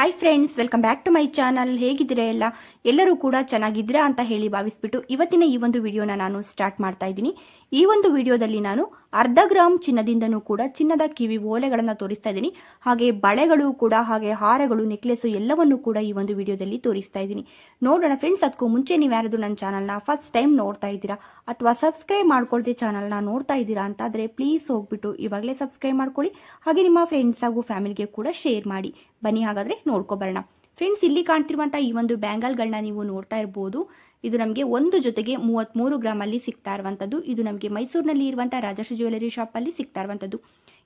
Hi friends welcome back to my channel ಹೇಗಿದ್ರೆ ಎಲ್ಲ? ಎಲ್ಲರೂ ಕೂಡ ಚೆನ್ನಾಗಿದ್ದೀರಾ ಅಂತ ಹೇಳಿ ಭಾವಿಸ್ಬಿಟ್ಟು ಇವತ್ತಿನ ಈ ಒಂದು ವಿಡಿಯೋನ ನಾನು ಸ್ಟಾರ್ಟ್ ಮಾಡ್ತಾ ಇದ್ದೀನಿ. ಈ ಒಂದು ವಿಡಿಯೋದಲ್ಲಿ ನಾನು ಅರ್ಧ ಗ್ರಾಮ್ ಚಿನ್ನದಿಂದನೂ ಕೂಡ ಚಿನ್ನದ ಕಿವಿ ಓಲೆಗಳನ್ನು ತೋರಿಸ್ತಾ ಇದ್ದೀನಿ. ಹಾಗೆ ಬಳೆಗಳು ಕೂಡ, ಹಾಗೆ ಹಾರಗಳು ನೆಕ್ಲೆಸ್ ಎಲ್ಲವನ್ನೂ ಕೂಡ ಈ ಒಂದು ವಿಡಿಯೋದಲ್ಲಿ ತೋರಿಸ್ತಾ ಇದ್ದೀನಿ. ನೋಡೋಣ ಫ್ರೆಂಡ್ಸ್ ಅದಕ್ಕೂ ಮುಂಚೆ ನೀವು ಯಾರಾದರೂ ನನ್ನ ಚಾನಲ್ನ ಫಸ್ಟ್ ಟೈಮ್ ನೋಡ್ತಾ ಇದ್ದೀರಾ ಅಥವಾ ಸಬ್ಸ್ಕ್ರೈಬ್ ಮಾಡ್ಕೊಳ್ತೀವಿ ಚಾನಲ್ನ ನೋಡ್ತಾ ಇದ್ದೀರಾ ಅಂತಾದರೆ ಪ್ಲೀಸ್ ಹೋಗ್ಬಿಟ್ಟು ಇವಾಗಲೇ ಸಬ್ಸ್ಕ್ರೈಬ್ ಮಾಡ್ಕೊಳ್ಳಿ. ಹಾಗೆ ನಿಮ್ಮ ಫ್ರೆಂಡ್ಸ್ ಹಾಗೂ ಫ್ಯಾಮಿಲಿಗೆ ಕೂಡ ಶೇರ್ ಮಾಡಿ. ಬನ್ನಿ ಹಾಗಾದರೆ ನೋಡ್ಕೊಬರೋಣ. ಫ್ರೆಂಡ್ಸ್ ಇಲ್ಲಿ ಕಾಣ್ತಿರುವಂತಹ ಈ ಒಂದು ಬ್ಯಾಂಗಲ್ಗಳನ್ನ ನೀವು ನೋಡ್ತಾ ಇರಬಹುದು ಇದು ನಮಗೆ ಒಂದು ಜೊತೆಗೆ ಮೂವತ್ಮೂರು ಗ್ರಾಮ್ ಅಲ್ಲಿ ಸಿಗ್ತಾ ಇರುವಂಥದ್ದು ಇದು ನಮಗೆ ಮೈಸೂರಿನಲ್ಲಿ ಇರುವಂಥ ರಾಜಶ್ರೀ ಜ್ಯುವೆಲರಿ ಅಲ್ಲಿ ಸಿಗ್ತಾ ಇರುವಂತದ್ದು.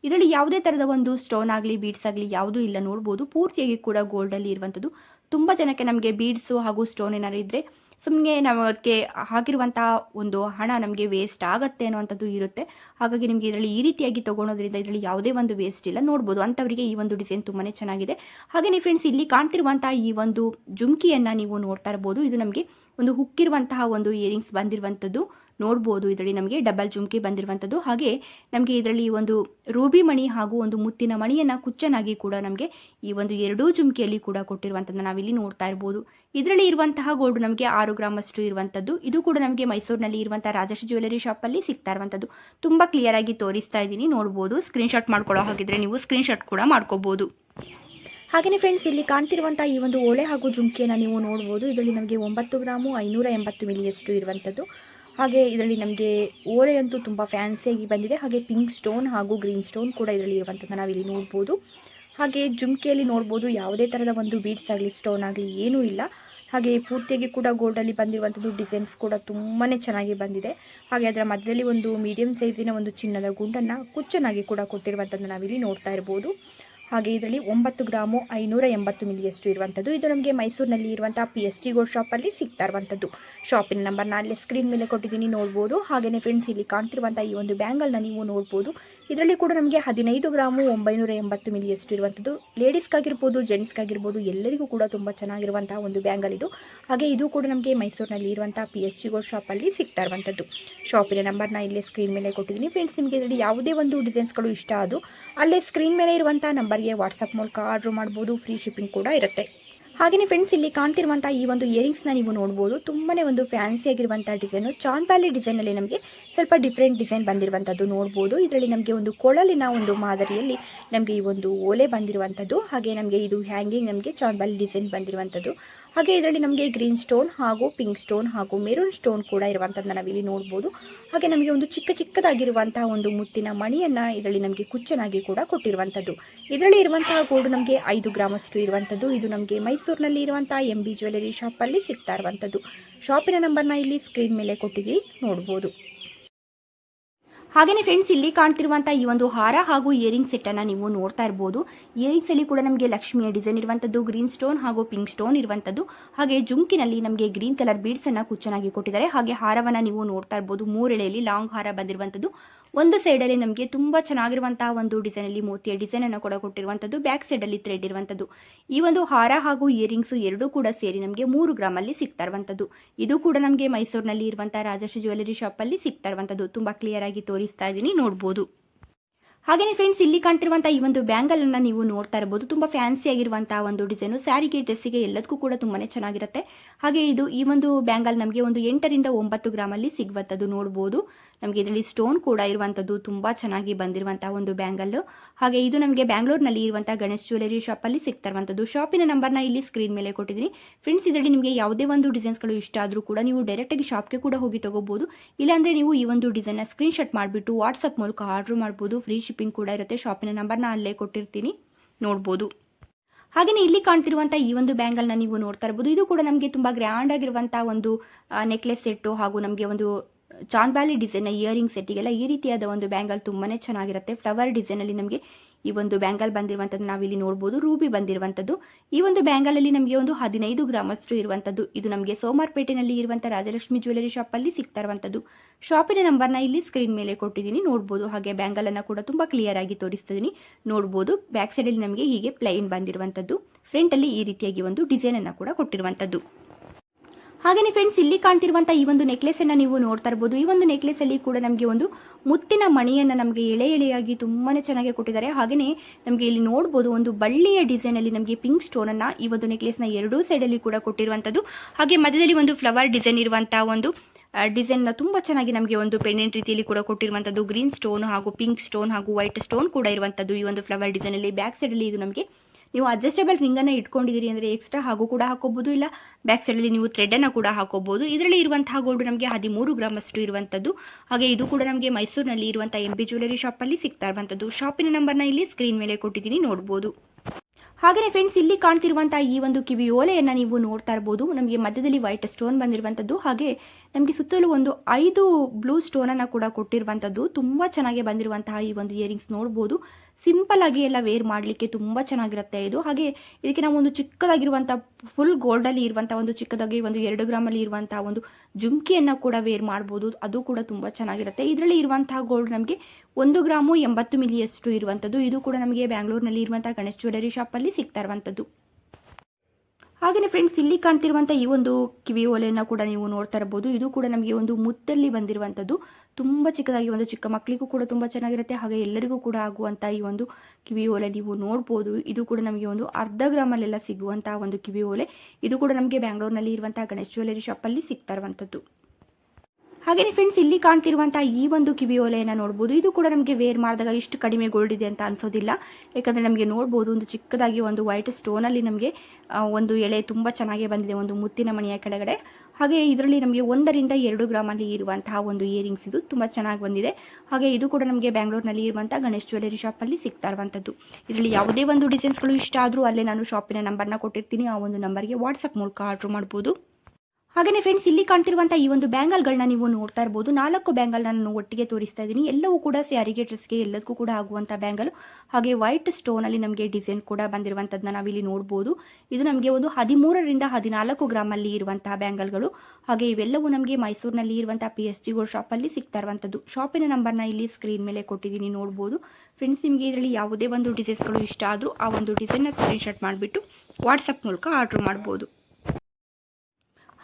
ಇದರಲ್ಲಿ ಯಾವುದೇ ತರದ ಒಂದು ಸ್ಟೋನ್ ಆಗಲಿ ಬೀಡ್ಸ್ ಆಗಲಿ ಯಾವುದೂ ಇಲ್ಲ ನೋಡಬಹುದು ಪೂರ್ತಿಯಾಗಿ ಕೂಡ ಗೋಲ್ಡ್ ಅಲ್ಲಿ ಇರುವಂಥದ್ದು ತುಂಬಾ ಜನಕ್ಕೆ ನಮಗೆ ಬೀಡ್ಸ್ ಹಾಗೂ ಸ್ಟೋನ್ ಏನಾದ್ರು ಇದ್ದರೆ ಸುಮ್ಮನೆ ನಮಗೆ ಹಾಕಿರುವಂತಹ ಒಂದು ಹಣ ನಮಗೆ ವೇಸ್ಟ್ ಆಗುತ್ತೆ ಅನ್ನುವಂಥದ್ದು ಇರುತ್ತೆ. ಹಾಗಾಗಿ ನಿಮಗೆ ಇದರಲ್ಲಿ ಈ ರೀತಿಯಾಗಿ ತಗೊಳೋದ್ರಿಂದ ಇದರಲ್ಲಿ ಯಾವುದೇ ಒಂದು ವೇಸ್ಟ್ ಇಲ್ಲ, ನೋಡ್ಬೋದು. ಅಂಥವರಿಗೆ ಈ ಒಂದು ಡಿಸೈನ್ ತುಂಬಾ ಚೆನ್ನಾಗಿದೆ. ಹಾಗೆಯೇ ಫ್ರೆಂಡ್ಸ್ ಇಲ್ಲಿ ಕಾಣ್ತಿರುವಂಥ ಈ ಒಂದು ಜುಮ್ಕಿಯನ್ನು ನೀವು ನೋಡ್ತಾ ಇರ್ಬೋದು. ಇದು ನಮಗೆ ಒಂದು ಹುಕ್ಕಿರುವಂತಹ ಒಂದು ಇಯರಿಂಗ್ಸ್ ಬಂದಿರುವಂಥದ್ದು ನೋಡ್ಬೋದು. ಇದರಲ್ಲಿ ನಮಗೆ ಡಬಲ್ ಜುಮ್ಕಿ ಬಂದಿರುವಂಥದ್ದು. ಹಾಗೆ ನಮಗೆ ಇದರಲ್ಲಿ ಒಂದು ರೂಬಿ ಮಣಿ ಹಾಗೂ ಒಂದು ಮುತ್ತಿನ ಮಣಿಯನ್ನು ಕುಚ್ಚನಾಗಿ ಕೂಡ ನಮಗೆ ಈ ಒಂದು ಎರಡೂ ಜುಮ್ಕಿಯಲ್ಲಿ ಕೂಡ ಕೊಟ್ಟಿರುವಂಥದ್ದು ನಾವಿಲ್ಲಿ ನೋಡ್ತಾ ಇರ್ಬೋದು. ಇದರಲ್ಲಿ ಇರುವಂತಹ ಗೋಲ್ಡ್ ನಮಗೆ ಆರು ಗ್ರಾಮ್ ಅಷ್ಟು ಇರುವಂಥದ್ದು. ಇದು ಕೂಡ ನಮಗೆ ಮೈಸೂರಿನಲ್ಲಿ ಇರುವಂತಹ ರಾಜಶ್ರೀ ಜ್ಯುವೆಲರಿ ಶಾಪಲ್ಲಿ ಸಿಗ್ತಾ ಇರುವಂಥದ್ದು. ತುಂಬ ಕ್ಲಿಯರ್ ಆಗಿ ತೋರಿಸ್ತಾ ಇದ್ದೀನಿ. ನೋಡ್ಬೋದು. ಸ್ಕ್ರೀನ್ಶಾಟ್ ಮಾಡ್ಕೊಳ್ಳೋ ಹಾಗಿದ್ರೆ ನೀವು ಸ್ಕ್ರೀನ್ಶಾಟ್ ಕೂಡ ಮಾಡ್ಕೋಬೋದು. ಹಾಗೆಯೇ ಫ್ರೆಂಡ್ಸ್ ಇಲ್ಲಿ ಕಾಣ್ತಿರುವಂಥ ಈ ಒಂದು ಓಳೆ ಹಾಗೂ ಜುಮ್ಕಿಯನ್ನು ನೀವು ನೋಡ್ಬೋದು. ಇದರಲ್ಲಿ ನಮಗೆ ಒಂಬತ್ತು ಗ್ರಾಮು ಐನೂರ ಎಂಬತ್ತು ಮಿಲಿಯಷ್ಟು ಇರುವಂಥದ್ದು ಹಾಗೆ ಇದರಲ್ಲಿ ನಮಗೆ ಓಲೆ ಅಂತೂ ತುಂಬ ಫ್ಯಾನ್ಸಿಯಾಗಿ ಬಂದಿದೆ. ಹಾಗೆ ಪಿಂಕ್ ಸ್ಟೋನ್ ಹಾಗೂ ಗ್ರೀನ್ ಸ್ಟೋನ್ ಕೂಡ ಇದರಲ್ಲಿ ಇರುವಂಥದ್ದು ನಾವಿಲ್ಲಿ ನೋಡ್ಬೋದು. ಹಾಗೆ ಜುಮ್ಕಿಯಲ್ಲಿ ನೋಡ್ಬೋದು, ಯಾವುದೇ ಥರದ ಒಂದು ಬೀಡ್ಸ್ ಆಗಲಿ ಸ್ಟೋನ್ ಆಗಲಿ ಏನೂ ಇಲ್ಲ. ಹಾಗೆ ಪೂರ್ತಿಯಾಗಿ ಕೂಡ ಗೋಲ್ಡಲ್ಲಿ ಬಂದಿರುವಂಥದ್ದು ಡಿಸೈನ್ಸ್ ಕೂಡ ತುಂಬಾ ಚೆನ್ನಾಗಿ ಬಂದಿದೆ. ಹಾಗೆ ಅದರ ಮಧ್ಯದಲ್ಲಿ ಒಂದು ಮೀಡಿಯಂ ಸೈಜಿನ ಒಂದು ಚಿನ್ನದ ಗುಂಡನ್ನು ಕುಚ್ಚನಾಗಿ ಕೂಡ ಕೊಟ್ಟಿರುವಂಥದ್ದು ನಾವಿಲ್ಲಿ ನೋಡ್ತಾ ಇರ್ಬೋದು. ಹಾಗೆ ಇದರಲ್ಲಿ ಒಂಬತ್ತು ಗ್ರಾಮು ಐನೂರ ಎಂಬತ್ತು ಮಿಲಿಯಷ್ಟು ಇರುವಂಥದ್ದು. ಇದು ನಮಗೆ ಮೈಸೂರಿನಲ್ಲಿ ಇರುವಂಥ ಪಿ ಎಸ್ ಟಿ ಗೋಲ್ಡ್ ಶಾಪಲ್ಲಿ ಸಿಗ್ತಾ ಇರುವಂಥದ್ದು. ಶಾಪಿನ ನಂಬರ್ ಅಲ್ಲೇ ಸ್ಕ್ರೀನ್ ಮೇಲೆ ಕೊಟ್ಟಿದ್ದೀನಿ, ನೋಡ್ಬೋದು. ಹಾಗೆಯೇ ಫ್ರೆಂಡ್ಸ್ ಇಲ್ಲಿ ಕಾಣ್ತಿರುವಂಥ ಈ ಒಂದು ಬ್ಯಾಂಗಲ್ನ ನೀವು ನೋಡ್ಬೋದು. ಇದರಲ್ಲಿ ಕೂಡ ನಮಗೆ ಹದಿನೈದು ಗ್ರಾಮು ಒಂಬೈನೂರ ಎಂಬತ್ತು ಮಿಲಿಯಷ್ಟು ಇರುವಂಥದ್ದು. ಲೇಡೀಸ್ಗಾಗಿರ್ಬೋದು ಜೆಂಟ್ಸ್ಗಾಗಿರ್ಬೋದು ಎಲ್ಲರಿಗೂ ಕೂಡ ತುಂಬ ಚೆನ್ನಾಗಿರುವಂಥ ಒಂದು ಬ್ಯಾಂಗಲ್ ಇದು. ಹಾಗೆ ಇದು ಕೂಡ ನಮಗೆ ಮೈಸೂರಿನಲ್ಲಿ ಇರುವಂಥ ಪಿ ಎಸ್ ಜಿ ಗೋಲ್ಡ್ ಶಾಪಲ್ಲಿ ಸಿಗ್ತಾ ಇರುವಂಥದ್ದು. ಶಾಪಿನ ನಂಬರ್ನ ಇಲ್ಲೇ ಸ್ಕ್ರೀನ್ ಮೇಲೆ ಕೊಟ್ಟಿದ್ದೀನಿ. ಫ್ರೆಂಡ್ಸ್ ನಿಮಗೆ ಇದರಲ್ಲಿ ಯಾವುದೇ ಒಂದು ಡಿಸೈನ್ಸ್ಗಳು ಇಷ್ಟ ಅದು ಅಲ್ಲೇ ಸ್ಕ್ರೀನ್ ಮೇಲೆ ಇರುವಂಥ ನಂಬರ್ಗೆ ವಾಟ್ಸಪ್ ಮೂಲಕ ಆರ್ಡ್ರ್ ಮಾಡ್ಬೋದು, ಫ್ರೀ ಶಿಪ್ಪಿಂಗ್ ಕೂಡ ಇರುತ್ತೆ. ಹಾಗೆಯೇ ಫ್ರೆಂಡ್ಸ್ ಇಲ್ಲಿ ಕಾಣ್ತಿರುವಂಥ ಈ ಒಂದು ಇಯರಿಂಗ್ಸ್ನ ನೀವು ನೋಡ್ಬೋದು. ತುಂಬಾ ಒಂದು ಫ್ಯಾನ್ಸಿ ಆಗಿರುವಂಥ ಡಿಸೈನು ಡಿಸೈನ್ ಡಿಸೈನಲ್ಲಿ ನಮಗೆ ಸ್ವಲ್ಪ ಡಿಫ್ರೆಂಟ್ ಡಿಸೈನ್ ಬಂದಿರುವಂಥದ್ದು ನೋಡ್ಬೋದು. ಇದರಲ್ಲಿ ನಮಗೆ ಒಂದು ಕೊಳಲಿನ ಒಂದು ಮಾದರಿಯಲ್ಲಿ ನಮಗೆ ಈ ಒಂದು ಓಲೆ ಬಂದಿರುವಂಥದ್ದು ಹಾಗೆ ನಮಗೆ ಇದು ಹ್ಯಾಂಗಿಂಗ್ ನಮಗೆ ಚಾಂಬಲ್ ಡಿಸೈನ್ ಬಂದಿರುವಂಥದ್ದು ಹಾಗೆ ಇದರಲ್ಲಿ ನಮಗೆ ಗ್ರೀನ್ ಸ್ಟೋನ್ ಹಾಗೂ ಪಿಂಕ್ ಸ್ಟೋನ್ ಹಾಗೂ ಮೆರೂನ್ ಸ್ಟೋನ್ ಕೂಡ ಇರುವಂಥದ್ದನ್ನ ನಾವಿಲ್ಲಿ ನೋಡ್ಬೋದು. ಹಾಗೆ ನಮಗೆ ಒಂದು ಚಿಕ್ಕ ಚಿಕ್ಕದಾಗಿರುವಂತಹ ಒಂದು ಮುತ್ತಿನ ಮಣಿಯನ್ನು ಇದರಲ್ಲಿ ನಮಗೆ ಕುಚ್ಚನಾಗಿ ಕೂಡ ಕೊಟ್ಟಿರುವಂಥದ್ದು ಇದರಲ್ಲಿ ಇರುವಂತಹ ಗೋಲ್ಡ್ ನಮಗೆ ಐದು ಗ್ರಾಮಷ್ಟು ಇರುವಂಥದ್ದು ಇದು ನಮಗೆ ಮೈಸೂರಿನಲ್ಲಿ ಇರುವಂತಹ ಎಂ ಬಿ ಜ್ಯುವೆಲರಿ ಶಾಪಲ್ಲಿ ಸಿಗ್ತಾ ಇರುವಂಥದ್ದು ಶಾಪಿನ ನಂಬರ್ನ ಇಲ್ಲಿ ಸ್ಕ್ರೀನ್ ಮೇಲೆ ಕೊಟ್ಟಿದ್ದೀವಿ ನೋಡ್ಬೋದು. ಹಾಗೆಯೇ ಫ್ರೆಂಡ್ಸ್ ಇಲ್ಲಿ ಕಾಣ್ತಿರುವಂತಹ ಈ ಒಂದು ಹಾರ ಹಾಗೂ ಇಯರಿಂಗ್ ಅನ್ನ ನೀವು ನೋಡ್ತಾ ಇರಬಹುದು ಇಯರಿಂಗ್ಸ್ ಅಲ್ಲಿ ಕೂಡ ನಮಗೆ ಲಕ್ಷ್ಮಿಯ ಡಿಸೈನ್ ಇರುವಂತದ್ದು ಗ್ರೀನ್ ಸ್ಟೋನ್ ಹಾಗೂ ಪಿಂಕ್ ಸ್ಟೋನ್ ಇರುವಂಥದ್ದು ಹಾಗೆ ಜುಂಕಿನಲ್ಲಿ ನಮಗೆ ಗ್ರೀನ್ ಕಲರ್ ಬೀಡ್ಸನ್ನು ಕುಚ್ಚನಾಗಿ ಕೊಟ್ಟಿದ್ದಾರೆ. ಹಾಗೆ ಹಾರವನ್ನು ನೀವು ನೋಡ್ತಾ ಇರಬಹುದು ಮೂರೆಳೆಯಲ್ಲಿ ಲಾಂಗ್ ಹಾರ ಬಂದಿರುವಂಥದ್ದು ಒಂದು ಸೈಡಲ್ಲಿ ನಮಗೆ ತುಂಬ ಚೆನ್ನಾಗಿರುವಂತಹ ಒಂದು ಡಿಸೈನಲ್ಲಿ ಮೋತಿಯ ಡಿಸೈನನ್ನು ಕೂಡ ಕೊಟ್ಟಿರುವಂಥದ್ದು ಬ್ಯಾಕ್ ಸೈಡಲ್ಲಿ ಥ್ರೆಡ್ ಇರುವಂಥದ್ದು. ಈ ಒಂದು ಹಾರ ಹಾಗೂ ಇಯರಿಂಗ್ಸು ಎರಡೂ ಕೂಡ ಸೇರಿ ನಮಗೆ ಮೂರು ಗ್ರಾಮಲ್ಲಿ ಸಿಗ್ತಾ ಇರುವಂಥದ್ದು ಇದು ಕೂಡ ನಮಗೆ ಮೈಸೂರಿನಲ್ಲಿ ಇರುವಂಥ ರಾಜಶ್ರೀ ಜ್ಯುವೆಲರಿ ಶಾಪಲ್ಲಿ ಸಿಗ್ತಾ ಇರುವಂಥದ್ದು ತುಂಬ ಕ್ಲಿಯರ್ ಆಗಿ ತೋರಿಸ್ತಾ ಇದ್ದೀನಿ ನೋಡ್ಬೋದು. ಹಾಗೆಯೇ ಫ್ರೆಂಡ್ಸ್ ಇಲ್ಲಿ ಕಾಣ್ತಿರುವಂತಹ ಈ ಒಂದು ಬ್ಯಾಂಗಲ್ ಅನ್ನ ನೀವು ನೋಡ್ತಾ ಇರಬಹುದು ತುಂಬಾ ಫ್ಯಾನ್ಸಿ ಆಗಿರುವಂತಹ ಒಂದು ಡಿಸೈನು ಸ್ಯಾರಿಗೆ ಡ್ರೆಸ್ಸಿಗೆ ಎಲ್ಲದಕ್ಕೂ ಕೂಡ ತುಂಬಾನೇ ಚೆನ್ನಾಗಿರುತ್ತೆ. ಹಾಗೆ ಇದು ಈ ಒಂದು ಬ್ಯಾಂಗಲ್ ನಮಗೆ ಒಂದು ಎಂಟರಿಂದ ಒಂಬತ್ತು ಗ್ರಾಮಲ್ಲಿ ಸಿಗುವಂಥದ್ದು, ನೋಡ್ಬೋದು. ನಮಗೆ ಇದರಲ್ಲಿ ಸ್ಟೋನ್ ಕೂಡ ಇರುವಂಥದ್ದು ತುಂಬ ಚೆನ್ನಾಗಿ ಬಂದಿರುವಂತಹ ಒಂದು ಬ್ಯಾಂಗಲ್ ಹಾಗೆ ಇದು ನಮಗೆ ಬ್ಯಾಂಗ್ಳೂರ್ನಲ್ಲಿ ಇರುವಂಥ ಗಣೇಶ್ ಜ್ಯುವೆಲರಿ ಶಾಪಲ್ಲಿ ಸಿಗ್ತಾ ಇರುವಂಥದ್ದು ಶಾಪಿನ ನಂಬರ್ನ ಇಲ್ಲಿ ಸ್ಕ್ರೀನ್ ಮೇಲೆ ಕೊಟ್ಟಿದ್ದೀನಿ. ಫ್ರೆಂಡ್ಸ್ ಇದರಲ್ಲಿ ನಿಮಗೆ ಯಾವುದೇ ಒಂದು ಡಿಸೈನ್ಸ್ಗಳು ಇಷ್ಟ ಆದರೂ ಕೂಡ ನೀವು ಡೈರೆಕ್ಟಾಗಿ ಶಾಪ್ಗೆ ಕೂಡ ಹೋಗಿ ತಗೋಬಹುದು ಇಲ್ಲಾಂದರೆ ನೀವು ಈ ಒಂದು ಡಿಸೈನ್ನ ಸ್ಕ್ರೀನ್ಶಾಟ್ ಮಾಡಿಬಿಟ್ಟು ವಾಟ್ಸಪ್ ಮೂಲಕ ಆರ್ಡರ್ ಮಾಡ್ಬೋದು. ಫ್ರೀ ಶಿಪ್ಪಿಂಗ್ ಕೂಡ ಇರುತ್ತೆ. ಶಾಪಿನ ನಂಬರ್ನ ಅಲ್ಲೇ ಕೊಟ್ಟಿರ್ತೀನಿ. ನೋಡ್ಬೋದು. ಹಾಗೆಯೇ ಇಲ್ಲಿ ಕಾಣ್ತಿರುವಂಥ ಈ ಒಂದು ಬ್ಯಾಂಗಲ್ನ ನೀವು ನೋಡ್ತಾ ಇರ್ಬೋದು. ಇದು ಕೂಡ ನಮಗೆ ತುಂಬ ಗ್ರ್ಯಾಂಡ್ ಆಗಿರುವಂಥ ಒಂದು ನೆಕ್ಲೆಸ್ ಸೆಟ್ಟು ಹಾಗೂ ನಮಗೆ ಒಂದು ಚಾಂದ್ಬಾಲಿ ಡಿಸೈನ್ನ ಇಯರಿಂಗ್ ಸೆಟ್ಟಿಗೆಲ್ಲ ಈ ರೀತಿಯಾದ ಒಂದು ಬ್ಯಾಂಗಲ್ ತುಂಬಾ ಚೆನ್ನಾಗಿರುತ್ತೆ. ಫ್ಲವರ್ ಡಿಸೈನಲ್ಲಿ ನಮಗೆ ಈ ಒಂದು ಬ್ಯಾಂಗಲ್ ಬಂದಿರುವಂಥದ್ದು ನಾವಿಲ್ಲಿ ನೋಡ್ಬೋದು. ರೂಬಿ ಬಂದಿರುವಂಥದ್ದು ಈ ಒಂದು ಬ್ಯಾಂಗಲಲ್ಲಿ ನಮಗೆ ಒಂದು ಹದಿನೈದು ಗ್ರಾಮಷ್ಟು ಇರುವಂಥದ್ದು ಇದು ನಮಗೆ ಸೋಮಾರ್ಪೇಟೆನಲ್ಲಿ ಇರುವಂಥ ರಾಜಲಕ್ಷ್ಮಿ ಜ್ಯುವೆಲರಿ ಶಾಪಲ್ಲಿ ಸಿಗ್ತಾ ಇರುವಂಥದ್ದು ಶಾಪಿನ ನಂಬರ್ನ ಇಲ್ಲಿ ಸ್ಕ್ರೀನ್ ಮೇಲೆ ಕೊಟ್ಟಿದ್ದೀನಿ. ನೋಡ್ಬೋದು. ಹಾಗೆ ಬ್ಯಾಂಗಲನ್ನು ಕೂಡ ತುಂಬ ಕ್ಲಿಯರ್ ಆಗಿ ತೋರಿಸ್ತಿದ್ದೀನಿ. ನೋಡ್ಬೋದು. ಬ್ಯಾಕ್ ಸೈಡಲ್ಲಿ ನಮಗೆ ಹೀಗೆ ಪ್ಲೈನ್ ಬಂದಿರುವಂಥದ್ದು ಫ್ರಂಟಲ್ಲಿ ಈ ರೀತಿಯಾಗಿ ಒಂದು ಡಿಸೈನನ್ನು ಕೂಡ ಕೊಟ್ಟಿರುವಂಥದ್ದು ಹಾಗೆಯೇ ಫ್ರೆಂಡ್ಸ್ ಇಲ್ಲಿ ಕಾಣ್ತಿರುವಂತಹ ಈ ಒಂದು ನೆಕ್ಲೆಸ್ ಅನ್ನ ನೀವು ನೋಡ್ತಾ ಇರಬಹುದು ಈ ಒಂದು ನೆಕ್ಲೆಸ್ ಅಲ್ಲಿ ಕೂಡ ನಮಗೆ ಒಂದು ಮುತ್ತಿನ ಮಣಿಯನ್ನ ನಮಗೆ ಎಳೆ ಎಳೆಯಾಗಿ ತುಂಬಾನೇ ಚೆನ್ನಾಗಿ ಕೊಟ್ಟಿದ್ದಾರೆ. ಹಾಗೆಯೇ ನಮಗೆ ಇಲ್ಲಿ ನೋಡಬಹುದು ಒಂದು ಬಳ್ಳಿಯ ಡಿಸೈನ್ ಅಲ್ಲಿ ನಮಗೆ ಪಿಂಕ್ ಸ್ಟೋನ್ ಅನ್ನ ಈ ಒಂದು ನೆಕ್ಲೆಸ್ನ ಎರಡೂ ಸೈಡ್ ಅಲ್ಲಿ ಕೂಡ ಕೊಟ್ಟಿರುವಂತದ್ದು. ಹಾಗೆ ಮಧ್ಯದಲ್ಲಿ ಒಂದು ಫ್ಲವರ್ ಡಿಸೈನ್ ಇರುವಂತಹ ಒಂದು ಡಿಸೈನ್ನ ತುಂಬಾ ಚೆನ್ನಾಗಿ ನಮಗೆ ಒಂದು ಪೆಂಡೆಂಟ್ ರೀತಿಯಲ್ಲಿ ಕೂಡ ಕೊಟ್ಟಿರುವಂತದ್ದು. ಗ್ರೀನ್ ಸ್ಟೋನ್ ಹಾಗೂ ಪಿಂಕ್ ಸ್ಟೋನ್ ಹಾಗೂ ವೈಟ್ ಸ್ಟೋನ್ ಕೂಡ ಇರುವಂತದ್ದು ಈ ಒಂದು ಫ್ಲವರ್ ಡಿಸೈನ್ ಅಲ್ಲಿ. ಬ್ಯಾಕ್ ಸೈಡ್ ಅಲ್ಲಿ ಇದು ನಮಗೆ ನೀವು ಅಡ್ಜಸ್ಟಬಲ್ ರಿಂಗನ್ನು ಇಟ್ಕೊಂಡಿದ್ದೀರಿ ಅಂದರೆ ಎಕ್ಸ್ಟ್ರಾ ಹಾಗೂ ಕೂಡ ಹಾಕೋಬಹುದು ಇಲ್ಲ ಬ್ಯಾಕ್ ಸೈಡಲ್ಲಿ ನೀವು ಥ್ರೆಡನ್ನು ಕೂಡ ಹಾಕೋಬಹುದು ಇದರಲ್ಲಿ ಇರುವಂತಹ ಗೋಲ್ಡ್ ನಮಗೆ ಹದಿಮೂರು ಗ್ರಾಮ್ ಅಷ್ಟು ಇರುವಂಥದ್ದು ಹಾಗೆ ಇದು ಕೂಡ ನಮಗೆ ಮೈಸೂರಿನಲ್ಲಿ ಇರುವಂಥ ಎಂ ಬಿ ಜ್ಯುವೆಲರಿ ಶಾಪಲ್ಲಿ ಸಿಗ್ತಾ ಇರುವಂಥದ್ದು ಶಾಪಿನ ನಂಬರ್ನ ಇಲ್ಲಿ ಸ್ಕ್ರೀನ್ ಮೇಲೆ ಕೊಟ್ಟಿದ್ದೀನಿ, ನೋಡ್ಬೋದು. ಹಾಗೆಯೇ ಫ್ರೆಂಡ್ಸ್ ಇಲ್ಲಿ ಕಾಣ್ತಿರುವಂತಹ ಈ ಒಂದು ಕಿವಿ ಓಲೆಯನ್ನ ನೀವು ನೋಡ್ತಾ ಇರ್ಬೋದು. ನಮಗೆ ಮಧ್ಯದಲ್ಲಿ ವೈಟ್ ಸ್ಟೋನ್ ಬಂದಿರುವಂಥದ್ದು ಹಾಗೆ ನಮಗೆ ಸುತ್ತಲೂ ಒಂದು ಐದು ಬ್ಲೂ ಸ್ಟೋನನ್ನು ಕೂಡ ಕೊಟ್ಟಿರುವಂಥದ್ದು ತುಂಬ ಚೆನ್ನಾಗಿ ಬಂದಿರುವಂತಹ ಈ ಒಂದು ಇಯರಿಂಗ್ಸ್ ನೋಡ್ಬೋದು. ಸಿಂಪಲ್ ಆಗಿ ಎಲ್ಲ ವೇರ್ ಮಾಡಲಿಕ್ಕೆ ತುಂಬ ಚೆನ್ನಾಗಿರುತ್ತೆ ಇದು. ಹಾಗೆ ಇದಕ್ಕೆ ನಾವು ಒಂದು ಚಿಕ್ಕದಾಗಿರುವಂಥ ಫುಲ್ ಗೋಲ್ಡಲ್ಲಿ ಇರುವಂಥ ಒಂದು ಚಿಕ್ಕದಾಗಿ ಒಂದು ಎರಡು ಗ್ರಾಮಲ್ಲಿ ಇರುವಂಥ ಒಂದು ಜುಮ್ಕಿಯನ್ನು ಕೂಡ ವೇರ್ ಮಾಡ್ಬೋದು. ಅದು ಕೂಡ ತುಂಬ ಚೆನ್ನಾಗಿರುತ್ತೆ. ಇದರಲ್ಲಿ ಇರುವಂತಹ ಗೋಲ್ಡ್ ನಮಗೆ ಒಂದು ಗ್ರಾಮು ಎಂಬತ್ತು ಮಿಲಿಯಷ್ಟು ಇರುವಂಥದ್ದು ಇದು ಕೂಡ ನಮಗೆ ಬ್ಯಾಂಗ್ಳೂರಿನಲ್ಲಿ ಇರುವಂಥ ಗಣೇಶ್ ಜ್ಯುವೆಲರಿ ಶಾಪಲ್ಲಿ ಸಿಗ್ತಾ ಇರುವಂಥದ್ದು ಹಾಗೆಯೇ ಫ್ರೆಂಡ್ಸ್ ಇಲ್ಲಿ ಕಾಣ್ತಿರುವಂಥ ಈ ಒಂದು ಕಿವಿ ಓಲೆಯನ್ನು ಕೂಡ ನೀವು ನೋಡ್ತಾ ಇರ್ಬೋದು. ಇದು ಕೂಡ ನಮಗೆ ಒಂದು ಮುತ್ತಲ್ಲಿ ಬಂದಿರುವಂಥದ್ದು ತುಂಬ ಚಿಕ್ಕದಾಗಿ ಒಂದು ಚಿಕ್ಕ ಮಕ್ಕಳಿಗೂ ಕೂಡ ತುಂಬ ಚೆನ್ನಾಗಿರುತ್ತೆ. ಹಾಗೆ ಎಲ್ಲರಿಗೂ ಕೂಡ ಆಗುವಂಥ ಈ ಒಂದು ಕಿವಿ ಓಲೆ ನೀವು ನೋಡ್ಬೋದು. ಇದು ಕೂಡ ನಮಗೆ ಒಂದು ಅರ್ಧ ಗ್ರಾಮಲ್ಲೆಲ್ಲ ಸಿಗುವಂಥ ಒಂದು ಕಿವಿ ಓಲೆ ಇದು ಕೂಡ ನಮಗೆ ಬ್ಯಾಂಗ್ಳೂರಿನಲ್ಲಿ ಇರುವಂಥ ಗಣೇಶ್ ಜ್ಯುವೆಲರಿ ಶಾಪಲ್ಲಿ ಸಿಗ್ತಾ ಇರುವಂಥದ್ದು ಹಾಗೆಯೇ ಫ್ರೆಂಡ್ಸ್ ಇಲ್ಲಿ ಕಾಣ್ತಿರುವಂಥ ಈ ಒಂದು ಕಿವಿ ಓಲೆಯನ್ನು ನೋಡ್ಬೋದು. ಇದು ಕೂಡ ನಮಗೆ ವೇರ್ ಮಾಡಿದಾಗ ಇಷ್ಟು ಕಡಿಮೆ ಗೋಲ್ಡ್ ಇದೆ ಅಂತ ಅನ್ಸೋದಿಲ್ಲ. ಯಾಕಂದರೆ ನಮಗೆ ನೋಡ್ಬೋದು, ಒಂದು ಚಿಕ್ಕದಾಗಿ ಒಂದು ವೈಟ್ ಸ್ಟೋನಲ್ಲಿ ನಮಗೆ ಒಂದು ಎಳೆ ತುಂಬ ಚೆನ್ನಾಗಿ ಬಂದಿದೆ, ಒಂದು ಮುತ್ತಿನ ಮಣಿಯ ಕೆಳಗಡೆ. ಹಾಗೆ ಇದರಲ್ಲಿ ನಮಗೆ ಒಂದರಿಂದ ಎರಡು ಗ್ರಾಮಲ್ಲಿ ಇರುವಂತಹ ಒಂದು ಇಯರಿಂಗ್ಸ್ ಇದು ತುಂಬ ಚೆನ್ನಾಗಿ ಬಂದಿದೆ. ಹಾಗೆ ಇದು ಕೂಡ ನಮಗೆ ಬ್ಯಾಂಗ್ಳೂರಿನಲ್ಲಿ ಇರುವಂಥ ಗಣೇಶ್ ಜ್ಯುವೆಲರಿ ಶಾಪಲ್ಲಿ ಸಿಗ್ತಾ ಇರುವಂಥದ್ದು. ಇದರಲ್ಲಿ ಯಾವುದೇ ಒಂದು ಡಿಸೈನ್ಸ್ಗಳು ಇಷ್ಟ ಆದರೂ ಅಲ್ಲೇ ನಾನು ಶಾಪಿನ ನಂಬರ್ನ ಕೊಟ್ಟಿರ್ತೀನಿ. ಆ ಒಂದು ನಂಬರ್ಗೆ ವಾಟ್ಸಪ್ ಮೂಲಕ ಆರ್ಡ್ರ್ ಮಾಡ್ಬೋದು. ಹಾಗೆಯೇ ಫ್ರೆಂಡ್ಸ್ ಇಲ್ಲಿ ಕಾಣ್ತಿರುವಂಥ ಈ ಒಂದು ಬ್ಯಾಂಗಲ್ಗಳನ್ನ ನೀವು ನೋಡ್ತಾ ಇರ್ಬೋದು. ನಾಲ್ಕು ಬ್ಯಾಂಗಲ್ ನಾನು ಒಟ್ಟಿಗೆ ತೋರಿಸ್ತಾ ಇದ್ದೀನಿ. ಎಲ್ಲವೂ ಕೂಡ ಸ್ಯಾರಿಗೆ ಡ್ರೆಸ್ಗೆ ಎಲ್ಲದಕ್ಕೂ ಕೂಡ ಆಗುವಂಥ ಬ್ಯಾಂಗಲ್ ಹಾಗೆ ವೈಟ್ ಸ್ಟೋನಲ್ಲಿ ನಮಗೆ ಡಿಸೈನ್ ಕೂಡ ಬಂದಿರುವಂಥದ್ದನ್ನ ನಾವಿಲ್ಲಿ ನೋಡ್ಬೋದು. ಇದು ನಮಗೆ ಒಂದು ಹದಿಮೂರರಿಂದ ಹದಿನಾಲ್ಕು ಗ್ರಾಮಲ್ಲಿ ಇರುವಂತಹ ಬ್ಯಾಂಗಲ್ಗಳು ಹಾಗೆ ಇವೆಲ್ಲವೂ ನಮಗೆ ಮೈಸೂರಿನಲ್ಲಿ ಇರುವಂಥ ಪಿ ಎಸ್ ಜಿ ಗೋಲ್ಡ್ ಶಾಪಲ್ಲಿ ಸಿಗ್ತಾ ಇರುವಂಥದ್ದು ಶಾಪಿನ ನಂಬರ್ನ ಇಲ್ಲಿ ಸ್ಕ್ರೀನ್ ಮೇಲೆ ಕೊಟ್ಟಿದ್ದೀನಿ ನೋಡ್ಬೋದು. ಫ್ರೆಂಡ್ಸ್ ನಿಮಗೆ ಇದರಲ್ಲಿ ಯಾವುದೇ ಒಂದು ಡಿಸೈನ್ಸ್ಗಳು ಇಷ್ಟ ಆದರೂ ಆ ಒಂದು ಡಿಸೈನ್ನ ಸ್ಕ್ರೀನ್ಶಾಟ್ ಮಾಡಿಬಿಟ್ಟು ವಾಟ್ಸಪ್ ಮೂಲಕ ಆರ್ಡ್ರ್ ಮಾಡ್ಬೋದು.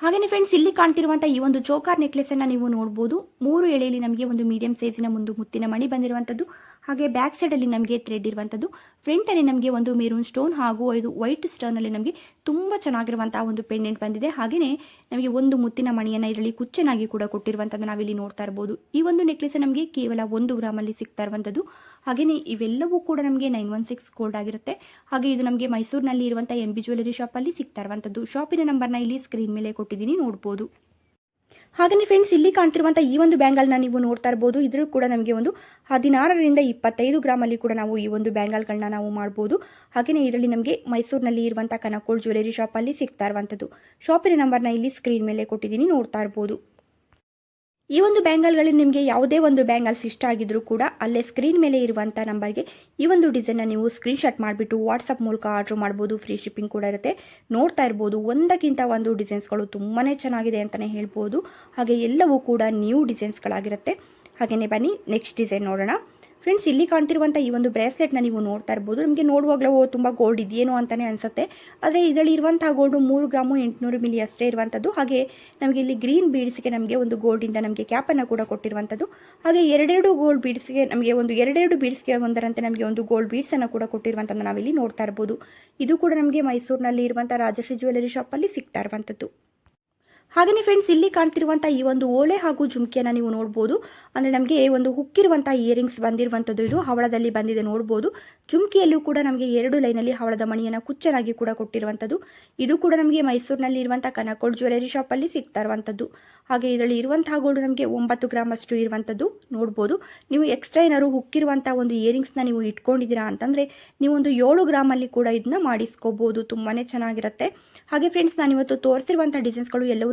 ಹಾಗೆಯೇ ಫ್ರೆಂಡ್ಸ್ ಇಲ್ಲಿ ಕಾಣ್ತಿರುವಂಥ ಈ ಒಂದು ಚೋಕಾರ್ ನೆಕ್ಲೆಸನ್ನು ನೀವು ನೋಡ್ಬೋದು. ಮೂರು ಎಳೆಯಲ್ಲಿ ನಮಗೆ ಒಂದು ಮೀಡಿಯಂ ಸೈಜಿನ ಒಂದು ಮುತ್ತಿನ ಮಣಿ ಬಂದಿರುವಂಥದ್ದು ಹಾಗೆ ಬ್ಯಾಕ್ ಸೈಡಲ್ಲಿ ನಮಗೆ ಥ್ರೆಡ್ ಇರುವಂಥದ್ದು ಫ್ರಂಟಲ್ಲಿ ನಮಗೆ ಒಂದು ಮೇರೂನ್ ಸ್ಟೋನ್ ಹಾಗೂ ಇದು ವೈಟ್ ಸ್ಟೋನಲ್ಲಿ ನಮಗೆ ತುಂಬ ಚೆನ್ನಾಗಿರುವಂತಹ ಒಂದು ಪೆಂಡೆಂಟ್ ಬಂದಿದೆ. ಹಾಗೆಯೇ ನಮಗೆ ಒಂದು ಮುತ್ತಿನ ಮಣಿಯನ್ನು ಇದರಲ್ಲಿ ಕುಚ್ಚನಾಗಿ ಕೂಡ ಕೊಟ್ಟಿರುವಂಥದ್ದು ನಾವಿಲ್ಲಿ ನೋಡ್ತಾ ಇರ್ಬೋದು. ಈ ಒಂದು ನೆಕ್ಲೆಸ್ ನಮಗೆ ಕೇವಲ ಒಂದು ಗ್ರಾಮಲ್ಲಿ ಸಿಗ್ತಾ ಇರುವಂಥದ್ದು ಹಾಗೆಯೇ ಇವೆಲ್ಲವೂ ಕೂಡ ನಮಗೆ ನೈನ್ ಒನ್ ಸಿಕ್ಸ್ ಗೋಲ್ಡ್ ಆಗಿರುತ್ತೆ. ಹಾಗೆ ಇದು ನಮಗೆ ಮೈಸೂರಿನಲ್ಲಿ ಇರುವಂಥ ಎಂ ಬಿ ಜ್ಯುವೆಲರಿ ಶಾಪಲ್ಲಿ ಸಿಗ್ತಾ ಇರುವಂಥದ್ದು ಶಾಪಿನ ನಂಬರ್ನ ಇಲ್ಲಿ ಸ್ಕ್ರೀನ್ ಮೇಲೆ ಕೊಟ್ಟಿದ್ದೀನಿ, ನೋಡ್ಬೋದು. ಹಾಗೆಯೇ ಫ್ರೆಂಡ್ಸ್ ಇಲ್ಲಿ ಕಾಣ್ತಿರುವಂಥ ಈ ಒಂದು ಬ್ಯಾಂಗಲ್ನ ನೀವು ನೋಡ್ತಾ ಇರ್ಬೋದು. ಇದ್ರೂ ಕೂಡ ನಮಗೆ ಒಂದು ಹದಿನಾರರಿಂದ ಇಪ್ಪತ್ತೈದು ಗ್ರಾಮಲ್ಲಿ ಕೂಡ ನಾವು ಈ ಒಂದು ಬ್ಯಾಂಗಲ್ಗಳನ್ನ ನಾವು ಮಾಡ್ಬೋದು. ಹಾಗೆಯೇ ಇದರಲ್ಲಿ ನಮಗೆ ಮೈಸೂರಿನಲ್ಲಿ ಇರುವಂಥ ಕನಕೋಳ್ ಜ್ಯುವೆಲರಿ ಶಾಪಲ್ಲಿ ಸಿಗ್ತಾ ಇರುವಂಥದ್ದು ಶಾಪಿನ ನಂಬರ್ನ ಇಲ್ಲಿ ಸ್ಕ್ರೀನ್ ಮೇಲೆ ಕೊಟ್ಟಿದ್ದೀನಿ, ನೋಡ್ತಾ ಇರ್ಬೋದು. ಈ ಒಂದು ಬ್ಯಾಂಗಲ್ಗಳಲ್ಲಿ ನಿಮಗೆ ಯಾವುದೇ ಒಂದು ಬ್ಯಾಂಗಲ್ಸ್ ಇಷ್ಟ ಆಗಿದ್ರೂ ಕೂಡ ಅಲ್ಲೇ ಸ್ಕ್ರೀನ್ ಮೇಲೆ ಇರುವಂಥ ನಂಬರ್ಗೆ ಈ ಒಂದು ಡಿಸೈನ್ನ ನೀವು ಸ್ಕ್ರೀನ್ಶಾಟ್ ಮಾಡಿಬಿಟ್ಟು ವಾಟ್ಸಪ್ ಮೂಲಕ ಆರ್ಡ್ರ್ ಮಾಡ್ಬೋದು, ಫ್ರೀ ಶಿಪ್ಪಿಂಗ್ ಕೂಡ ಇರುತ್ತೆ. ನೋಡ್ತಾ ಇರ್ಬೋದು, ಒಂದಕ್ಕಿಂತ ಒಂದು ಡಿಸೈನ್ಸ್ಗಳು ತುಂಬಾ ಚೆನ್ನಾಗಿದೆ ಅಂತಲೇ ಹೇಳ್ಬೋದು. ಹಾಗೆ ಎಲ್ಲವೂ ಕೂಡ ನ್ಯೂ ಡಿಸೈನ್ಸ್ಗಳಾಗಿರುತ್ತೆ. ಹಾಗೆಯೇ ಬನ್ನಿ ನೆಕ್ಸ್ಟ್ ಡಿಸೈನ್ ನೋಡೋಣ. ಫ್ರೆಂಡ್ಸ್ ಇಲ್ಲಿ ಕಾಣ್ತಿರುವಂಥ ಈ ಒಂದು ಬ್ರೇಸ್ಲೆಟ್ನ ನೀವು ನೋಡ್ತಾ ಇರ್ಬೋದು. ನಮಗೆ ನೋಡುವಾಗಲೂ ತುಂಬ ಗೋಲ್ಡ್ ಇದೆಯೇನೋ ಅಂತಲೇ ಅನಿಸುತ್ತೆ. ಆದರೆ ಇದರಲ್ಲಿ ಇರುವಂಥ ಗೋಲ್ಡು ಮೂರು ಗ್ರಾಮು ಎಂಟುನೂರು ಮಿಲಿ ಅಷ್ಟೇ ಇರುವಂಥದ್ದು ಹಾಗೆ ನಮಗೆ ಇಲ್ಲಿ ಗ್ರೀನ್ ಬೀಡ್ಸ್ಗೆ ನಮಗೆ ಒಂದು ಗೋಲ್ಡಿಂದ ನಮಗೆ ಕ್ಯಾಪನ್ನು ಕೂಡ ಕೊಟ್ಟಿರುವಂಥದ್ದು ಹಾಗೆ ಎರಡೆರಡು ಗೋಲ್ಡ್ ಬೀಡ್ಸ್ಗೆ ನಮಗೆ ಒಂದು ಎರಡೆರಡು ಬೀಡ್ಸ್ಗೆ ಒಂದರಂತೆ ನಮಗೆ ಒಂದು ಗೋಲ್ಡ್ ಬೀಡ್ಸನ್ನು ಕೂಡ ಕೊಟ್ಟಿರುವಂಥದ್ದು ನಾವಿಲ್ಲಿ ನೋಡ್ತಾ ಇರ್ಬೋದು. ಇದು ಕೂಡ ನಮಗೆ ಮೈಸೂರಿನಲ್ಲಿ ಇರುವಂಥ ರಾಜಶ್ರೀ ಜ್ಯುವೆಲರಿ ಶಾಪಲ್ಲಿ ಸಿಗ್ತಾ ಇರುವಂಥದ್ದು ಹಾಗೆಯೇ ಫ್ರೆಂಡ್ಸ್ ಇಲ್ಲಿ ಕಾಣ್ತಿರುವಂಥ ಈ ಒಂದು ಓಲೆ ಹಾಗೂ ಜುಮ್ಕಿಯನ್ನು ನೀವು ನೋಡ್ಬೋದು. ಅಂದರೆ ನಮಗೆ ಒಂದು ಹುಕ್ಕಿರುವಂಥ ಇಯರಿಂಗ್ಸ್ ಬಂದಿರುವಂಥದ್ದು ಇದು. ಹವಳದಲ್ಲಿ ಬಂದಿದೆ ನೋಡ್ಬೋದು. ಜುಮ್ಕಿಯಲ್ಲೂ ಕೂಡ ನಮಗೆ ಎರಡು ಲೈನಲ್ಲಿ ಹವಳದ ಮಣಿಯನ್ನು ಕುಚ್ಚನಾಗಿ ಕೂಡ ಕೊಟ್ಟಿರುವಂಥದ್ದು. ಇದು ಕೂಡ ನಮಗೆ ಮೈಸೂರಿನಲ್ಲಿ ಇರುವಂಥ ಕನಕೋಳ್ ಜ್ಯುವೆಲರಿ ಶಾಪಲ್ಲಿ ಸಿಗ್ತಾ ಇರುವಂಥದ್ದು. ಹಾಗೆ ಇದರಲ್ಲಿ ಇರುವಂತಹ ಗೋಲ್ಡ್ ನಮಗೆ ಒಂಬತ್ತು ಗ್ರಾಮ್ ಅಷ್ಟು ಇರುವಂಥದ್ದು ನೋಡ್ಬೋದು. ನೀವು ಎಕ್ಸ್ಟ್ರಾ ಏನಾದ್ರು ಹುಕ್ಕಿರುವಂಥ ಒಂದು ಇಯರಿಂಗ್ಸ್ನ ನೀವು ಇಟ್ಕೊಂಡಿದ್ದೀರಾ ಅಂತಂದರೆ ನೀವು ಒಂದು ಏಳು ಗ್ರಾಮಲ್ಲಿ ಕೂಡ ಇದನ್ನ ಮಾಡಿಸ್ಕೋಬೋದು. ತುಂಬಾ ಚೆನ್ನಾಗಿರುತ್ತೆ. ಹಾಗೆ ಫ್ರೆಂಡ್ಸ್ ನಾನಿವತ್ತು ತೋರಿಸಿರುವಂಥ ಡಿಸೈನ್ಸ್ಗಳು ಎಲ್ಲವೂ